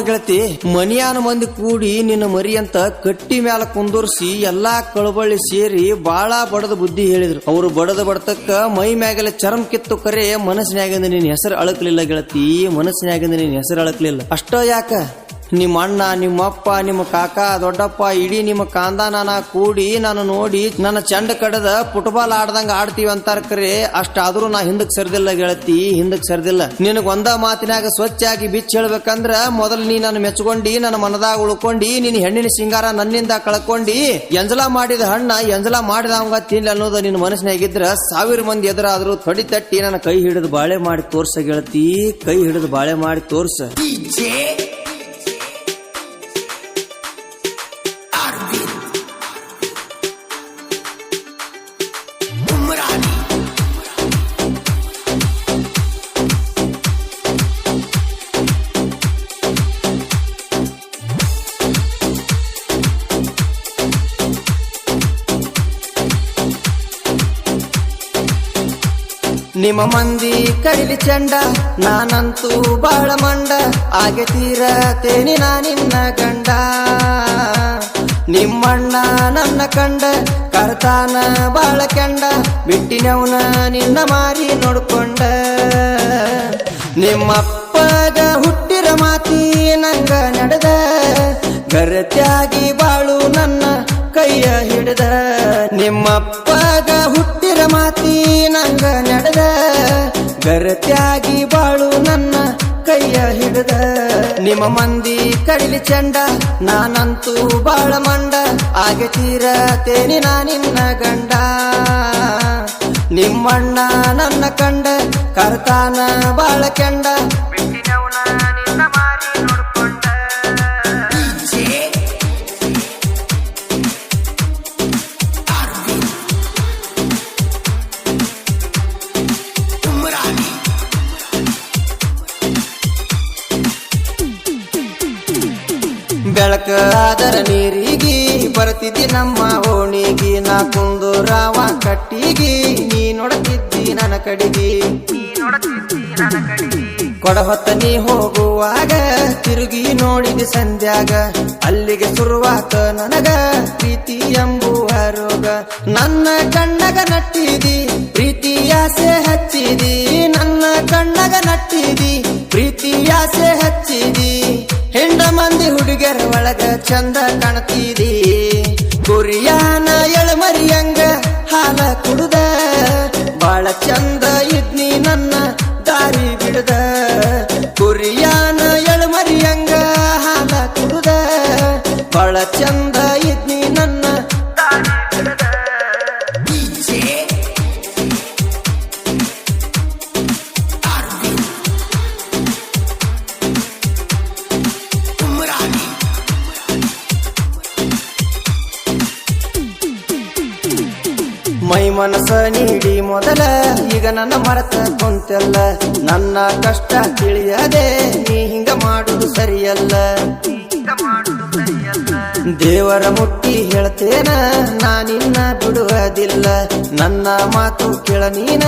ನೋಡ್ ಗೆಳತಿ, ಮನಿಯಾನ ಮಂದಿ ಕೂಡಿ ನಿನ್ನ ಮರಿ ಅಂತ ಕಟ್ಟಿ ಮ್ಯಾಲ ಕುಂದರ್ಸಿ ಎಲ್ಲಾ ಕಳಬಳ್ಳಿ ಸೇರಿ ಬಾಳ ಬಡದ ಬುದ್ಧಿ ಹೇಳಿದ್ರು. ಅವರು ಬಡದ ಬಡತಕ್ಕ ಮೈ ಮ್ಯಾಗಲೆ ಚರಂ ಕಿತ್ತು ಕರೆ ಮನಸ್ಸಿನಾಗಿಂದ ನಿನ್ನ ಹೆಸರು ಅಳಕ್ಲಿಲ್ಲ ಗೆಳತಿ ಮನಸ್ಸಿನಾಗಿಂದ ನಿನ್ನ ಹೆಸರು ಅಳಕ್ಲಿಲ್ಲ. ಅಷ್ಟೋ ಯಾಕ? ನಿಮ್ಮ ಅಣ್ಣ ನಿಮ್ಮಪ್ಪ ನಿಮ್ಮ ಕಾಕ, ದೊಡ್ಡಪ್ಪ, ಇಡೀ ನಿಮ್ಮ ಕಾಂದಾನ ಕೂಡಿ ನಾನು ನೋಡಿ ನನ್ನ ಚಂಡ ಕಡದ ಫುಟ್ಬಾಲ್ ಆಡ್ದಂಗ ಆಡ್ತೀವಿ ಅಂತಾರ ಕರೆ, ಅಷ್ಟಾದ್ರೂ ನಾ ಹಿಂದಕ್ ಸರಿದಿಲ್ಲ ಗೆಳತಿ, ಹಿಂದಕ್ ಸರಿದಿಲ್ಲ. ನಿನಗ್ ಒಂದ ಮಾತಿನಾಗ ಸ್ವಚ್ಛ ಆಗಿ ಬಿಚ್ಚ ಹೇಳ್ಬೇಕಂದ್ರ ಮೊದಲು ನೀ ನನ್ನ ಮೆಚ್ಕೊಂಡಿ, ನನ್ನ ಮನದಾಗ ಉಳ್ಕೊಂಡಿ, ನಿನ್ನ ಹೆಣ್ಣಿನ ಸಿಂಗಾರ ನನ್ನಿಂದ ಕಳ್ಕೊಂಡಿ. ಎಂಜಲ ಮಾಡಿದ ಹಣ್ಣ ಎಂಜಲ ಮಾಡಿದ ಅವಂಗ ತಿನ್ಲಿ ಅನ್ನೋದು ನಿನ್ನ ಮನಸ್ಸಿನಾಗಿದ್ರ ಸಾವಿರ ಮಂದಿ ಎದುರಾದ್ರೂ ತೊಡಿ ತಟ್ಟಿ ನನ್ನ ಕೈ ಹಿಡಿದು ಬಾಳೆ ಮಾಡಿ ತೋರ್ಸ ಗೆಳತಿ, ಕೈ ಹಿಡಿದು ಬಾಳೆ ಮಾಡಿ ತೋರ್ಸ. ನಿಮ್ಮ ಮಂದಿ ಕಡಿಲಿ ಚಂಡ, ನಾನಂತೂ ಬಾಳ ಮಂಡ ಆಗೆ ತೀರ ತೇನಿ ನಿನ್ನ ಗಂಡ. ನಿಮ್ಮಣ್ಣ ನನ್ನ ಕಂಡ, ಕರ್ತಾನ ಬಾಳ ಕೆಂಡ, ಬಿಟ್ಟಿನವನ ನಿನ್ನ ಮಾರಿ ನೋಡ್ಕೊಂಡ. ನಿಮ್ಮಪ್ಪಗ ಹುಟ್ಟಿರ ಮಾತಿ ನಂಗ ನಡೆದ ಗರತ್ಯಾಗಿ ಬಾಳು ನನ್ನ ಕೈಯ ಹಿಡಿದ. ನಿಮ್ಮಪ್ಪಗ ಹುಟ್ಟಿರ ಗರತ್ಯಾಗಿ ಬಾಳು ನನ್ನ ಕೈಯ ಹಿಡಿದ. ನಿಮ್ಮ ಮಂದಿ ಕಡಿಲಿ ಚಂಡ, ನಾನಂತೂ ಬಾಳ ಮಂಡ. ಆಗೆ ತೀರ ತೇನಿ ನಿನ್ನ ಗಂಡ. ನಿಮ್ಮಣ್ಣ ನನ್ನ ಕಂಡ, ಕರ್ತಾನ ಬಾಳ ಕೆಂಡ. ಬೆಳಕ. ಆದರ ನೀರಿಗಿ ಬರ್ತಿದ್ದಿ ನಮ್ಮ ಓಣಿಗಿ. ನಾ ಕುಂದುರಾವ ಕಟ್ಟಿಗಿ. ನೀ ನೋಡತಿದ್ದಿ ನನ್ನ ಕಡಿಗಿ. ಕೊಡಹೊತ್ತ ನೀ ಹೋಗುವಾಗ ತಿರುಗಿ ನೋಡಿದ ಸಂಧ್ಯಾಗ. ಅಲ್ಲಿಗೆ ಶುರುವಾತ ನನಗ ಪ್ರೀತಿ ಎಂಬುವ ರೋಗ. ನನ್ನ ಕಣ್ಣಗ ನಟ್ಟಿದಿ, ಪ್ರೀತಿ ಆಸೆ ಹಚ್ಚಿದಿ. ನನ್ನ ಕಣ್ಣಗ ನಟ್ಟಿದಿ ಪ್ರೀತಿ ಆಸೆ ಹಚ್ಚಿದಿ. ಹೆಂಡ ಮಂದಿ ಹುಡುಗರ ಒಳಗ ಚಂದ ಕಾಣ್ತಿದಿ. ಕುರಿಯಾನ ಎಳಮರಿಯಂಗ ಹಾಲ ಕುಡುದ. ಬಾಳ ಚಂದ ಇದ್ನಿ ನನ್ನ ದಾರಿ ಬಿಡದ. ಕುರಿಯಾನ ಎಳಮರಿಯಂಗ ಹಾಲ ಕುಡುದ. ಬಾಳ ಚಂದ ಇದ್ನಿ ಮೈ ಮನಸ ನೀಡಿ ಮೊದಲ. ಈಗ ನನ್ನ ಮರೆತ ಕುಂತೆಲ್ಲ. ನನ್ನ ಕಷ್ಟ ತಿಳಿಯದೆ ನೀ ಹಿಂಗ ಮಾಡುದು ಸರಿಯಲ್ಲ. ದೇವರ ಮುಟ್ಟಿ ಹೇಳ್ತೇನ ನಾನಿನ್ನ ಬಿಡುವುದಿಲ್ಲ. ನನ್ನ ಮಾತು ಕೇಳ ನೀನ,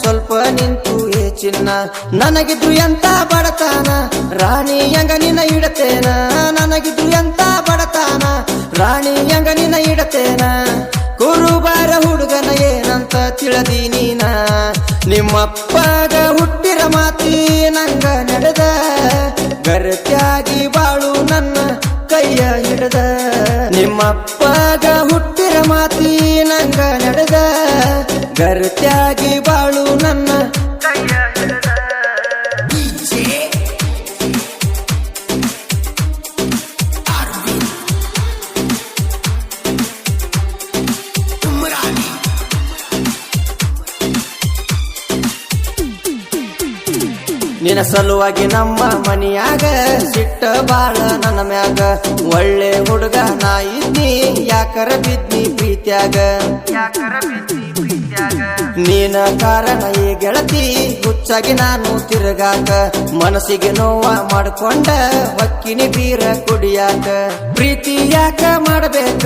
ಸ್ವಲ್ಪ ನಿಂತು ಏ ಚಿನ್ನ ನನಗಿದ್ರು ಎಂತ ಬಡತಾನ, ರಾಣಿ ಹೆಂಗ ನಿನ್ನ ಇಡತೇನ? ನನಗಿದ್ರು ಎಂತ ಬಡತಾನ, ರಾಣಿ ಯಂಗ ನೀನ ನಿಮ್ಮಪ್ಪಗ ಹುಟ್ಟಿರ ಮಾತಿ ನಂಗ ನಡೆದ. ಗರತ್ಯಾಗಿ ಬಾಳು ನನ್ನ ಕೈಯ ಹಿಡದ. ನಿಮ್ಮಪ್ಪಾಗ ಹುಟ್ಟಿರ ಮಾತಿ ನಂಗ ನಡೆದ. ಗರತ್ಯಾಗಿ ಬಾಳು ನನ್ನ ಸಲುವಾಗಿ ನಮ್ಮ ಮನಿಯಾಗ ಸಿಟ್ಟ ಬಾಳ ನನ್ನ ಮ್ಯಾಗ. ಒಳ್ಳೆ ಹುಡುಗ ನಾ ಇದ್ದಿ ಯಾಕರ ಬಿದ್ದಿ ಪ್ರೀತ್ಯಾಗ? ನೀನ ಕಾರಣ ಈ ಗೆಳತಿ, ಹುಚ್ಚಾಗಿ ನಾನು ತಿರುಗಾಕ. ಮನಸ್ಸಿಗೆ ನೋವ ಮಾಡ್ಕೊಂಡ ಹೊಕ್ಕಿನಿ ಬೀರ ಕುಡಿಯಾಕ. ಪ್ರೀತಿ ಯಾಕ ಮಾಡಬೇಕ?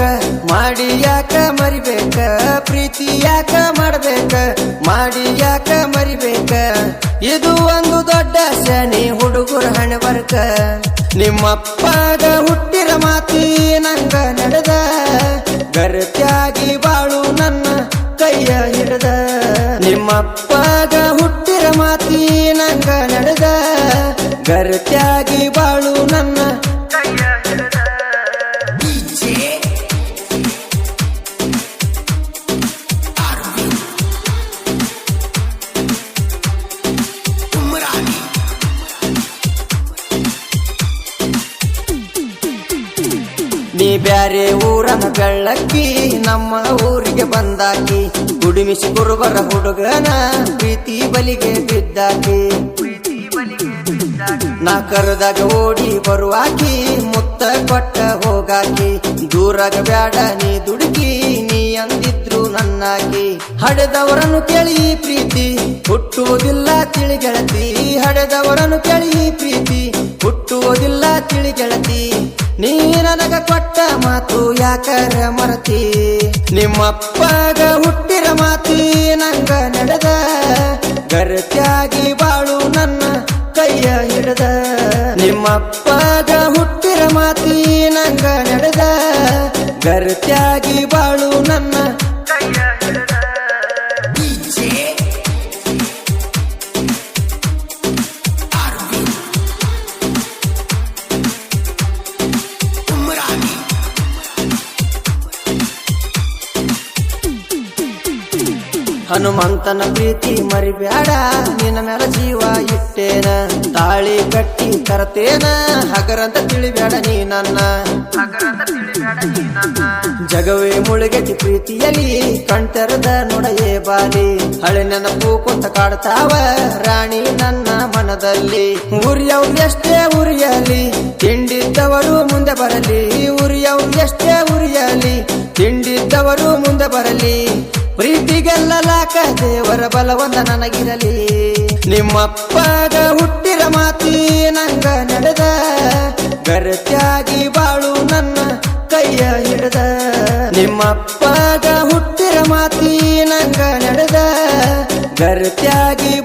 ಮಾಡಿ ಯಾಕ ಮರಿಬೇಕ? ಪ್ರೀತಿ ಯಾಕ ಮಾಡಬೇಕ? ಮಾಡಿ ಯಾಕ ಮರಿಬೇಕ? ಇದು ಹಣೆ ನಿಮ್ಮಪ್ಪಾಗ ಹುಟ್ಟಿರ ಮಾತಿ ನಂಗ ನಡೆದ. ಗರ್ತ್ಯಾಗಿ ಬಾಳು ನನ್ನ ಕೈಯ ಹಿಡದ. ನಿಮ್ಮಪ್ಪಾಗ ಹುಟ್ಟಿರ ಮಾತಿ ನಂಗ ನಡೆದ. ಗರ್ತ್ಯಾಗಿ ಬಾಳು ನನ್ನ ನೀ ಬ್ಯಾರೆ ಊರನ ಬೆಳ್ಳಕ್ಕಿ ನಮ್ಮ ಊರಿಗೆ ಬಂದಾಕಿ. ಗುಡಿಮಿಸಿ ಕುರುಬರ ಹುಡುಗನ ಪ್ರೀತಿ ಬಲಿಗೆ ಬಿದ್ದಾಕಿ. ನಾ ಕರೆದಾಗ ಓಡಿ ಬರುವಾಕಿ, ಮುತ್ತ ಕೊಟ್ಟ ಹೋಗಾಕಿ. ದೂರಾಗ ಬ್ಯಾಡ ನೀ ದುಡುಕಿ, ನೀ ಅಂದಿದ್ರು ನನ್ನಾಗಿ ಹಡೆದವರನ್ನು ಕೇಳಿ ಪ್ರೀತಿ ಹುಟ್ಟುವುದಿಲ್ಲ ತಿಳಿಗೆಳತಿ ಹಡೆದವರನ್ನು ಕೇಳಿ ಪ್ರೀತಿ. ಹುಟ್ಟುವುದಿಲ್ಲ ತಿಳಿಗೆಳತಿ, ನೀ ನನಗ ಕೊಟ್ಟ ಮಾತು ಯಾಕರ ಮರತಿ? ನಿಮ್ಮಪ್ಪಗ ಹುಟ್ಟಿರ ಮಾತಿ ನಂಗ ನಡೆದ, ಗರ್ತಿಯಾಗಿ ಬಾಳು ನನ್ನ ಕೈಯ ಹಿಡದ. ನಿಮ್ಮಪ್ಪಗ ಹುಟ್ಟಿರ ಮಾತಿ ನಂಗ ನಡೆದ, ಗರ್ತಿಯಾಗಿ ಬಾಳು ನನ್ನ ಹನುಮಂತನ ಪ್ರೀತಿ ಮರಿಬೇಡ, ನಿನ್ನ ಮೇಲೆ ಜೀವ ಇಟ್ಟೇನ, ತಾಳಿ ಕಟ್ಟಿ ತರತೇನ, ಹಗರಂತ ತಿಳಿಬೇಡ ನೀ ನನ್ನ. ಜಗವೇ ಮುಳುಗಟ್ಟಿ ಪ್ರೀತಿಯಲ್ಲಿ ಕಣ್ತೆರೆದ ನೊಡೆಯೇ ಬಾಲಿ, ಹಳೆ ನೆನಪು ಕುಂತ ಕಾಡ್ತಾವ, ರಾಣಿ ನನ್ನ ಮನದಲ್ಲಿ. ಉರಿಯವ್ರು ಎಷ್ಟೇ ಉರಿಯಲಿ, ತಿಂಡಿದ್ದವರು ಮುಂದೆ ಬರಲಿ. ಉರಿಯವ್ರು ಎಷ್ಟೇ ಉರಿಯಲಿ, ತಿಂಡಿದ್ದವರು ಮುಂದೆ ಬರಲಿ. ದೇವರ ಬಲವಂದ ನನಗಿರಲಿ. ನಿಮ್ಮಪ್ಪಗ ಹುಟ್ಟಿರ ಮಾತಿ ನಂಗ ನಡೆದ. ಗರತ್ಯಾಗಿ ಬಾಳು ನನ್ನ ಕೈಯ ಹಿಡದ. ನಿಮ್ಮಪ್ಪಗ ಹುಟ್ಟಿರ ಮಾತಿ ನಂಗ ನಡೆದ. ಗರತ್ಯಾಗಿ